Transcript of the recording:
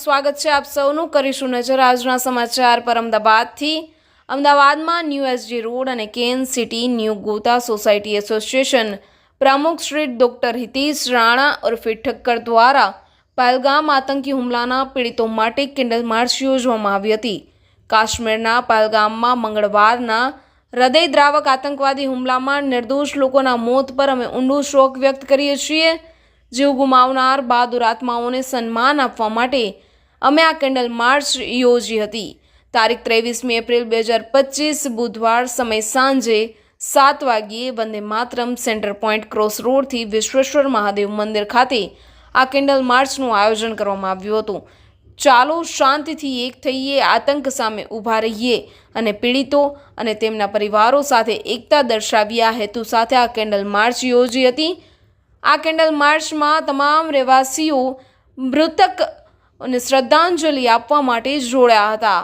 સ્વાગત છે આપ સૌનું. કરીશું નજર આજના સમાચાર પર અમદાવાદથી. અમદાવાદમાં ન્યૂ એસજી રોડ અને Ken city new Gota society association પ્રમુખ શ્રી ડોક્ટર હિતેશ રાણા ઉર્ફે ઠક્કર દ્વારા પહેલગામ આતંકી હુમલાના પીડિતો માટે કેન્ડલ માર્ચ યોજવામાં આવી હતી. કાશ્મીરના પહેલગામમાં મંગળવારના હૃદયદ્રાવક આતંકવાદી હુમલામાં નિર્દોષ લોકોના મોત પર અમે ઊંડો શોક વ્યક્ત કરીએ છીએ. જીવ ગુમાવનાર બહાદુર આત્માઓને સન્માન આપવા માટે અમે આ કેન્ડલ માર્ચ યોજી હતી. તારીખ ત્રેવીસમી એપ્રિલ બે હજાર પચીસ, બુધવાર સમય સાંજે સાત વાગ્યે Vande Mataram centre point cross રોડથી Vishweshwar Mahadev મંદિર ખાતે આ કેન્ડલ માર્ચનું આયોજન કરવામાં આવ્યું હતું. ચાલો શાંતિથી એક થઈએ, આતંક સામે ઊભા રહીએ અને પીડિતો અને તેમના પરિવારો સાથે એકતા દર્શાવ્યા હેતુ સાથે આ કેન્ડલ માર્ચ યોજી હતી. આ કેન્ડલ માર્ચમાં તમામ રહેવાસીઓ મૃતક અને શ્રદ્ધાંજલિ આપવા માટે જોડાયા હતા.